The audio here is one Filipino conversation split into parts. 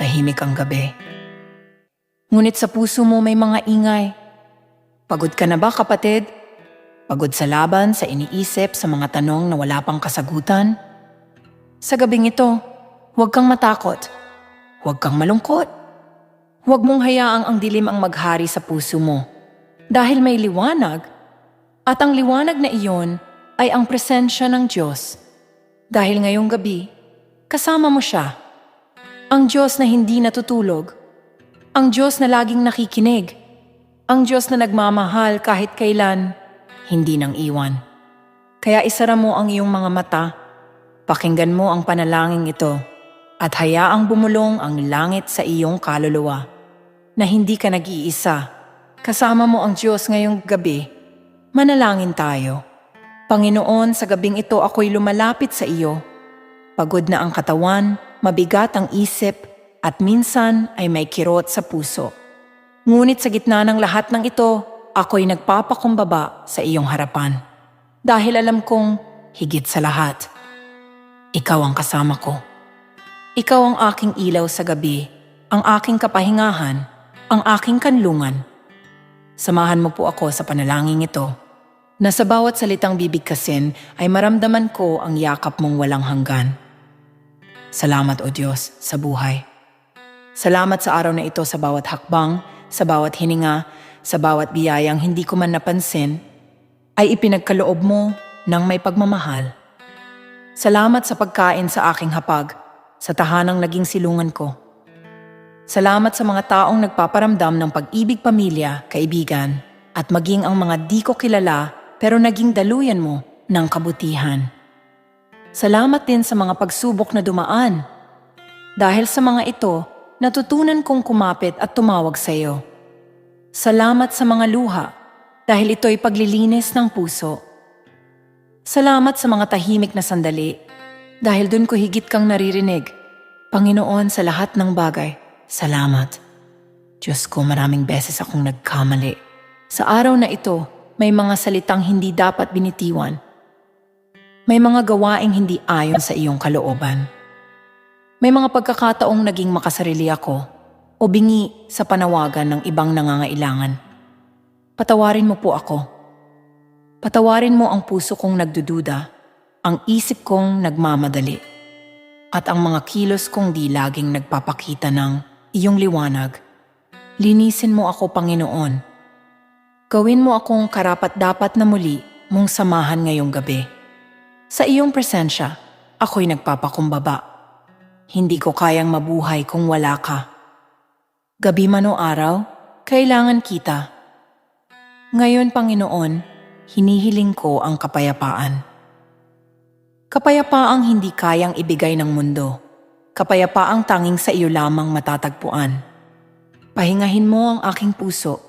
Tahimik ang gabi. Ngunit sa puso mo may mga ingay. Pagod ka na ba kapatid? Pagod sa laban, sa iniisip, sa mga tanong na wala pang kasagutan? Sa gabing ito, huwag kang matakot. Huwag kang malungkot. Huwag mong hayaang ang dilim ang maghari sa puso mo. Dahil may liwanag, at ang liwanag na iyon ay ang presensya ng Diyos. Dahil ngayong gabi, kasama mo siya. Ang Diyos na hindi natutulog. Ang Diyos na laging nakikinig. Ang Diyos na nagmamahal kahit kailan, hindi nang iwan. Kaya isara mo ang iyong mga mata, pakinggan mo ang panalangin ito, at hayaang bumulong ang langit sa iyong kaluluwa, na hindi ka nag-iisa. Kasama mo ang Diyos ngayong gabi. Manalangin tayo. Panginoon, sa gabing ito ako'y lumalapit sa iyo. Pagod na ang katawan, mabigat ang isip, at minsan ay may kirot sa puso. Ngunit sa gitna ng lahat ng ito, ako'y nagpapakumbaba sa iyong harapan. Dahil alam kong higit sa lahat, ikaw ang kasama ko. Ikaw ang aking ilaw sa gabi, ang aking kapahingahan, ang aking kanlungan. Samahan mo po ako sa panalangin ito na sa bawat salitang bibigkasin ay maramdaman ko ang yakap mong walang hanggan. Salamat o Diyos sa buhay. Salamat sa araw na ito sa bawat hakbang, sa bawat hininga, sa bawat biyayang hindi ko man napansin, ay ipinagkaloob mo ng may pagmamahal. Salamat sa pagkain sa aking hapag, sa tahanang naging silungan ko. Salamat sa mga taong nagpaparamdam ng pag-ibig pamilya, kaibigan, at maging ang mga di ko kilala pero naging daluyan mo ng kabutihan. Salamat din sa mga pagsubok na dumaan. Dahil sa mga ito, natutunan kong kumapit at tumawag sa iyo. Salamat sa mga luha dahil ito'y paglilinis ng puso. Salamat sa mga tahimik na sandali dahil dun ko higit kang naririnig. Panginoon sa lahat ng bagay, salamat. Diyos ko maraming beses akong nagkamali. Sa araw na ito, may mga salitang hindi dapat binitiwan. May mga gawaing hindi ayon sa iyong kalooban. May mga pagkakataong naging makasarili ako o bingi sa panawagan ng ibang nangangailangan. Patawarin mo po ako. Patawarin mo ang puso kong nagdududa, ang isip kong nagmamadali, at ang mga kilos kong di laging nagpapakita ng iyong liwanag. Linisin mo ako, Panginoon. Gawin mo akong karapat-dapat na muli mong samahan ngayong gabi. Sa iyong presensya, ako'y nagpapakumbaba. Hindi ko kayang mabuhay kung wala ka. Gabi man o araw, kailangan kita. Ngayon, Panginoon, hinihiling ko ang kapayapaan. Kapayapaang hindi kayang ibigay ng mundo. Kapayapaang tanging sa iyo lamang matatagpuan. Pahingahin mo ang aking puso.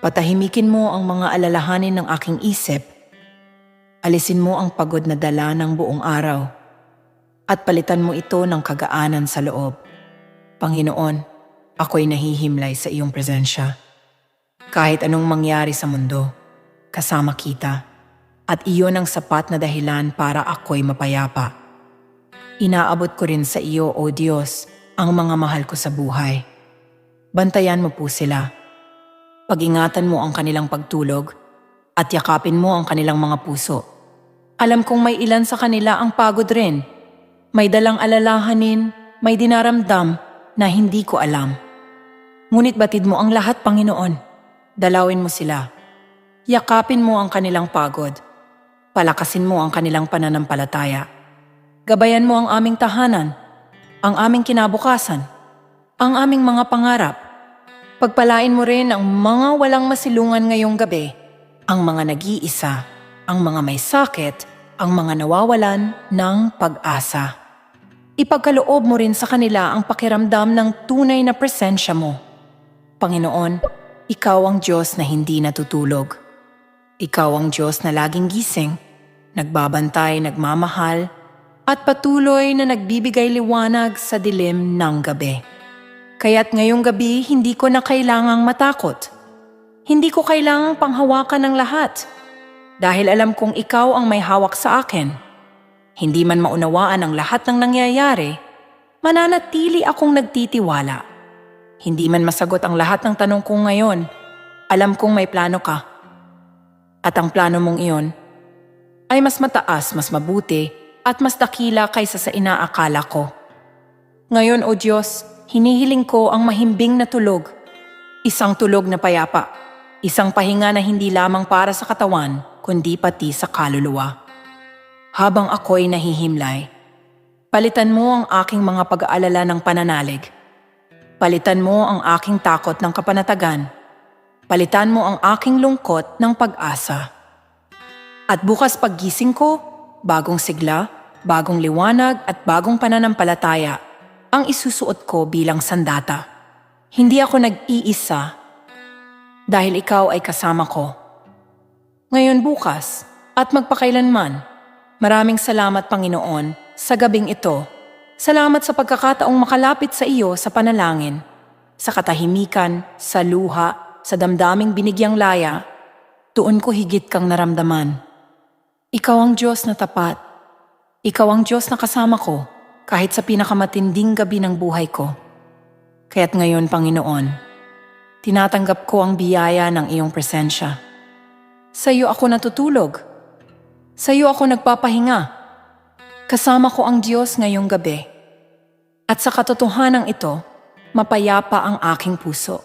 Patahimikin mo ang mga alalahanin ng aking isip. Alisin mo ang pagod na dala ng buong araw. At palitan mo ito ng kagaanan sa loob. Panginoon, ako'y nahihimlay sa iyong presensya. Kahit anong mangyari sa mundo, kasama kita. At iyon ang sapat na dahilan para ako'y mapayapa. Inaabot ko rin sa iyo, O Diyos, ang mga mahal ko sa buhay. Bantayan mo po sila. Pag-ingatan mo ang kanilang pagtulog at yakapin mo ang kanilang mga puso. Alam kong may ilan sa kanila ang pagod rin. May dalang alalahanin, may dinaramdam na hindi ko alam. Ngunit batid mo ang lahat, Panginoon. Dalawin mo sila. Yakapin mo ang kanilang pagod. Palakasin mo ang kanilang pananampalataya. Gabayan mo ang aming tahanan, ang aming kinabukasan, ang aming mga pangarap. Pagpalain mo rin ang mga walang masilungan ngayong gabi, ang mga nag-iisa, ang mga may sakit, ang mga nawawalan ng pag-asa. Ipagkaloob mo rin sa kanila ang pakiramdam ng tunay na presensya mo. Panginoon, Ikaw ang Diyos na hindi natutulog. Ikaw ang Diyos na laging gising, nagbabantay, nagmamahal, at patuloy na nagbibigay liwanag sa dilim ng gabi. Kaya't ngayong gabi hindi ko na kailangang matakot. Hindi ko kailangang panghawakan ng lahat. Dahil alam kong ikaw ang may hawak sa akin. Hindi man maunawaan ang lahat ng nangyayari, mananatili akong nagtitiwala. Hindi man masagot ang lahat ng tanong ko ngayon, alam kong may plano ka. At ang plano mong iyon ay mas mataas, mas mabuti, at mas dakila kaysa sa inaakala ko. Ngayon, O Diyos, hinihiling ko ang mahimbing na tulog. Isang tulog na payapa. Isang pahinga na hindi lamang para sa katawan, kundi pati sa kaluluwa. Habang ako'y nahihimlay, palitan mo ang aking mga pag-aalala ng pananalig. Palitan mo ang aking takot ng kapanatagan. Palitan mo ang aking lungkot ng pag-asa. At bukas paggising ko, bagong sigla, bagong liwanag at bagong pananampalataya ang isusuot ko bilang sandata. Hindi ako nag-iisa dahil ikaw ay kasama ko. Ngayon bukas at magpakailanman, maraming salamat Panginoon sa gabing ito. Salamat sa pagkakataong makalapit sa iyo sa panalangin, sa katahimikan, sa luha, sa damdaming binigyang laya. Tuon ko higit kang naramdaman. Ikaw ang Diyos na tapat. Ikaw ang Diyos na kasama ko kahit sa pinakamatinding gabi ng buhay ko. Kaya't ngayon, Panginoon, tinatanggap ko ang biyaya ng iyong presensya. Sa iyo ako natutulog. Sa iyo ako nagpapahinga. Kasama ko ang Diyos ngayong gabi. At sa katotohanan ito, mapayapa ang aking puso.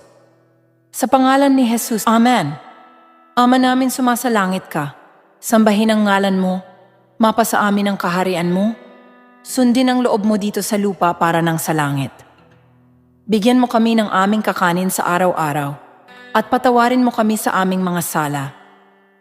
Sa pangalan ni Jesus, Amen. Ama namin sumasalangit ka. Sambahin ang ngalan mo. Mapa sa amin ang kaharian mo. Sundin ang loob mo dito sa lupa para ng sa langit. Bigyan mo kami ng aming kakanin sa araw-araw at patawarin mo kami sa aming mga sala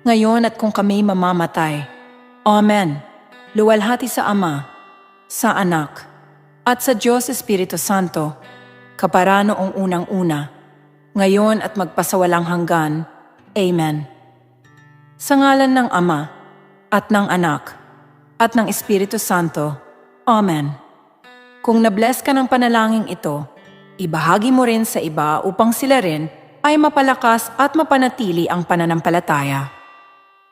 ngayon at kung kami mamamatay. Amen. Luwalhati sa Ama, sa Anak, at sa Diyos Espiritu Santo, kapara noong unang-una, ngayon at magpasawalang hanggan. Amen. Sa ngalan ng Ama, at ng Anak, at ng Espiritu Santo. Amen. Kung nabless ka ng panalangin ito, ibahagi mo rin sa iba upang sila rin ay mapalakas at mapanatili ang pananampalataya.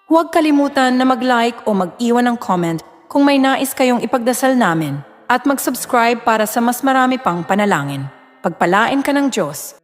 Huwag kalimutan na mag-like o mag-iwan ng comment kung may nais kayong ipagdasal namin at mag-subscribe para sa mas marami pang panalangin. Pagpalain ka ng Diyos